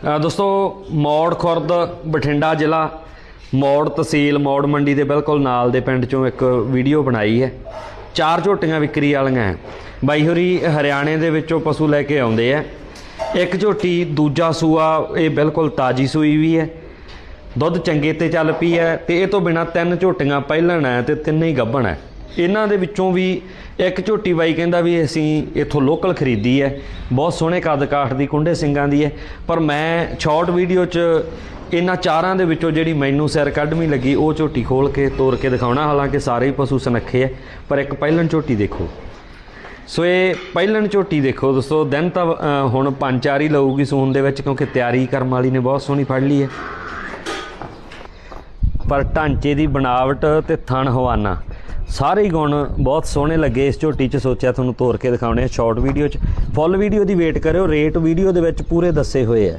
ਅ, ਦੋਸਤੋ ਮੌੜ ਖੁਰਦ ਬਠਿੰਡਾ ਜ਼ਿਲ੍ਹਾ ਮੌੜ ਤਹਿਸੀਲ ਮੌੜ ਮੰਡੀ ਦੇ ਬਿਲਕੁਲ ਨਾਲ ਦੇ ਪਿੰਡ ਚੋਂ ਇੱਕ ਵੀਡੀਓ ਬਣਾਈ ਹੈ। ਚਾਰ ਝੋਟੀਆਂ ਵਿਕਰੀ ਵਾਲੀਆਂ ਹੈ। ਬਾਈ ਹੋਰੀ ਹਰਿਆਣੇ ਦੇ ਵਿੱਚੋਂ ਪਸ਼ੂ ਲੈ ਕੇ ਆਉਂਦੇ ਆ ਇੱਕ ਝੋਟੀ ਦੂਜਾ ਸੂਆ ਇਹ ਬਿਲਕੁਲ ਤਾਜੀ ਸੂਈ ਵੀ ਹੈ। ਦੁੱਧ ਚੰਗੇ ਤੇ ਚੱਲ ਪਈ ਹੈ ਤੇ ਇਹ ਤੋਂ ਬਿਨਾ ਤਿੰਨ ਝੋਟੀਆਂ ਪਹਿਲਣ ਹੈ ਤੇ ਤਿੰਨੇ ਹੀ ਗੱਭਣ ਹੈ। ਇਹਨਾਂ ਦੇ ਵਿੱਚੋਂ ਵੀ ਇੱਕ ਝੋਟੀ ਬਾਈ ਕਹਿੰਦਾ ਵੀ ਅਸੀਂ ਇੱਥੋਂ ਲੋਕਲ ਖਰੀਦੀ ਹੈ। ਬਹੁਤ ਸੋਹਣੇ ਕੱਦ ਕਾਠ ਦੀ, ਕੁੰਡੇ ਸਿੰਘਾਂ ਦੀ ਹੈ। ਪਰ ਮੈਂ ਸ਼ਾਰਟ ਵੀਡੀਓ 'ਚ ਇਹਨਾਂ ਚਾਰਾਂ ਦੇ ਵਿੱਚੋਂ ਜਿਹੜੀ ਮੈਨੂੰ ਸਿਰ ਕੱਢਵੀਂ ਲੱਗੀ, ਉਹ ਝੋਟੀ ਖੋਲ ਕੇ ਤੋੜ ਕੇ ਦਿਖਾਉਣਾ। ਹਾਲਾਂਕਿ ਸਾਰੇ ਹੀ ਪਸ਼ੂ ਸੁਨੱਖੇ ਹੈ, ਪਰ ਇੱਕ ਪਹਿਲਣ ਝੋਟੀ ਦੇਖੋ। ਸੋ ਇਹ ਪਹਿਲਣ ਝੋਟੀ ਦੇਖੋ ਦੋਸਤੋ, ਦਿਨ ਤਾਂ ਹੁਣ ਪੰਜ ਚਾਰ ਹੀ ਲਊਗੀ ਸੂਨ ਦੇ ਵਿੱਚ, ਕਿਉਂਕਿ ਤਿਆਰੀ ਕਰਮ ਵਾਲੀ ਨੇ ਬਹੁਤ ਸੋਹਣੀ ਫੜ ਲਈ ਹੈ। ਪਰ ਢਾਂਚੇ ਦੀ ਬਣਾਵਟ ਤੇ ਥਣ ਹਵਾਨਾ। ਸਾਰੇ ਹੀ ਗੁਣ ਬਹੁਤ ਸੋਹਣੇ ਲੱਗੇ। ਇਸ ਝੋਟੀ 'ਚ ਸੋਚਿਆ ਤੁਹਾਨੂੰ ਤੋਰ ਕੇ ਦਿਖਾਉਣੇ ਆ ਸ਼ਾਰਟ ਵੀਡੀਓ 'ਚ। ਫੁੱਲ ਵੀਡੀਓ ਦੀ ਵੇਟ ਕਰਿਓ। ਰੇਟ ਵੀਡੀਓ ਦੇ ਵਿੱਚ ਪੂਰੇ ਦੱਸੇ ਹੋਏ ਆ।